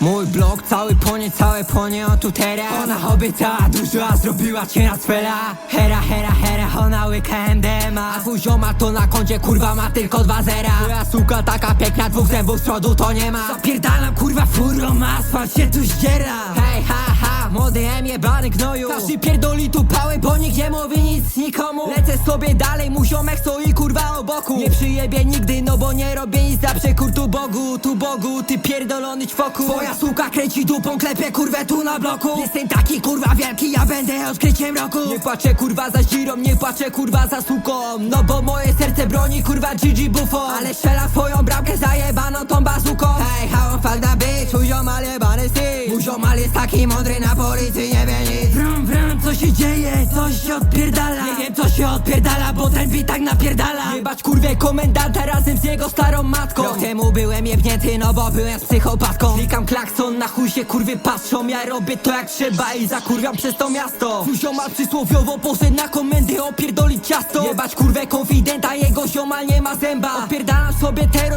Mój blok cały płonie, całe płonie, on tu teraz. Ona obiecała dużo, a zrobiła cię na cwela. Hera, hera, hera, ona łyka MDMA A twój ziomal to na koncie, kurwa ma tylko dwa zera. Twoja suka taka piękna, dwóch zębów z przodu to nie ma. Zapierdalam kurwa furą, asfalt się tu zdziera. Hej, ha, ha, młody M jebany gnoju. Każdy pierdoli tu mówi nic nikomu. Lecę sobie dalej, mój ziomek stoi kurwa obok Nie przyjebie nigdy, no bo nie robię nic za przekór tu Bogu, tu Bogu, ty pierdolony ćwoku. Twoja suka kręci dupą, klepie kurwę tu na bloku. Jestem taki kurwa wielki, ja będę odkryciem roku. Nie płaczę kurwa za zirą, nie płaczę kurwa za suką. No bo moje serce broni kurwa Gigi Buffo Ale strzela w twoją bramkę zajebaną ziomal jest taki mądry, na policji nie wie nic. Wrum, wrum, co się dzieje, coś się odpierdala. Nie wiem co się odpierdala, bo ten beat tak napierdala. Jebać kurwie komendanta razem z jego starą matką. Rok temu byłem jebnięty, no bo byłem z psychopatką. Klikam klakson, na chuj się kurwy patrzą. Ja robię to jak trzeba i zakurwiam przez to miasto. Twój ziomal przysłowiowo poszedł na komendy opierdolić ciasto. Jebać kurwę konfidenta, jego ziomal nie ma zęba. Odpierdalam sobie ja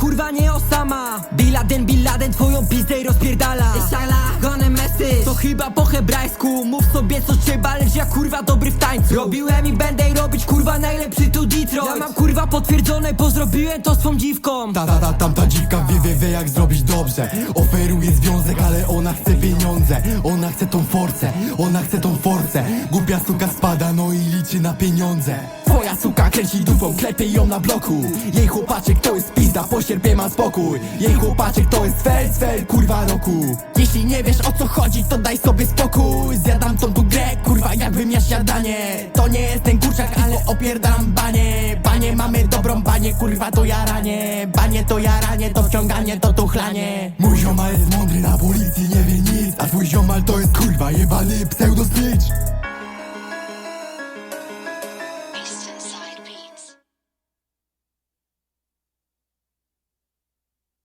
kurwa nie osama. Bin Laden, Bin Laden, twoją pizdę rozpierdala. Inshallah, gone message. To chyba po hebrajsku, mów sobie co trzeba, lecz ja kurwa dobry w tańcu. Robiłem i będę robić kurwa najlepszy tu Detroit. Ja mam kurwa potwierdzone, bo zrobiłem to swą dziwką. Ta, ta, ta, tamta dziwka wie, wie, wie jak zrobić dobrze. Oferuje związek, ale ona chce pieniądze. Ona chce tą forcę, ona chce tą forcę. Głupia suka spada, no i liczy na pieniądze Twoja suka kręci dupą, klepie ją na bloku. Jej chłopaczek to jest pizda, po sierpie ma spokój. Jej chłopaczek to jest fel, fel, kurwa roku. Jeśli nie wiesz o co chodzi, to daj sobie spokój. Zjadam tą tu grę, kurwa jakbym ja śniadanie. To nie jest ten kurczak, ale opierdalam banie. Banie mamy dobrą banie, kurwa to jaranie. Banie to jaranie, to wciąganie, to tuchlanie Mój ziomal jest mądry, na policji nie wie nic. A twój ziomal to jest kurwa jebany pseudo snitch